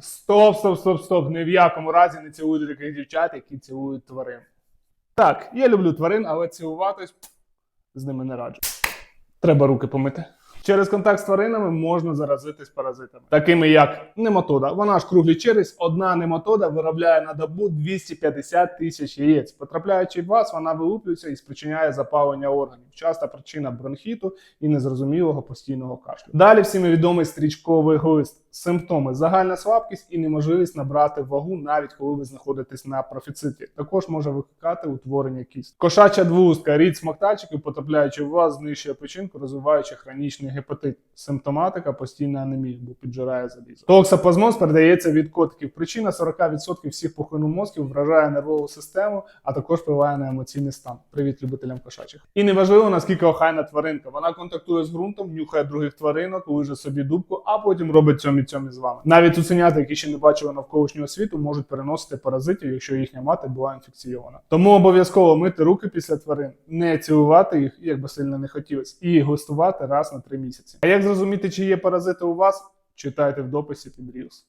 Стоп, стоп, стоп, стоп. Ні в якому разі не цілуйте таких дівчат, які цілують тварин. Так, я люблю тварин, але цілуватись з ними не раджу. Треба руки помити. Через контакт з тваринами можна заразитись паразитами, такими як нематода. Вона ж круглий через. Одна нематода виробляє на добу 250 тисяч яєць. Потрапляючи в вас, вона вилуплюється і спричиняє запалення органів. Часта причина бронхіту і незрозумілого постійного кашлю. Далі всім відомий стрічковий глист. Симптоми: загальна слабкість і неможливість набрати вагу, навіть коли ви знаходитесь на профіциті. Також може викликати утворення кіст. Кошача двустка, рід смоктальчики, потрапляючи в вас, знищує печінку, розвиваючи хронічний гепатит. Симптоматика постійна анемія, бо піджирає залізо. Токсоплазмоз передається від котиків. Причина 40% всіх пухлину мозків вражає нервову систему, а також впливає на емоційний стан. Привіт любителям кошачих. І неважливо наскільки охайна тваринка. Вона контактує з ґрунтом, нюхає других тваринок, лиже собі дубку, а потім робить цьомі цьомі з вами. Навіть цуценята, які ще не бачили навколишнього світу, можуть переносити паразитів, якщо їхня мати була інфекційована. Тому обов'язково мити руки після тварин, не цілувати їх, як би сильно не хотілося, і гостувати раз на три місяці. А як зрозуміти, чи є паразити у вас? Читайте в дописі під Reels.